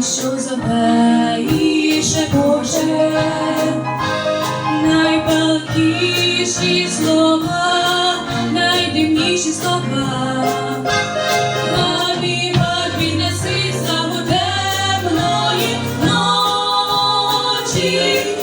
що зове і шепоче, найпалкіші слова, найдивніші слова, Хабіба піднеси саму ночі.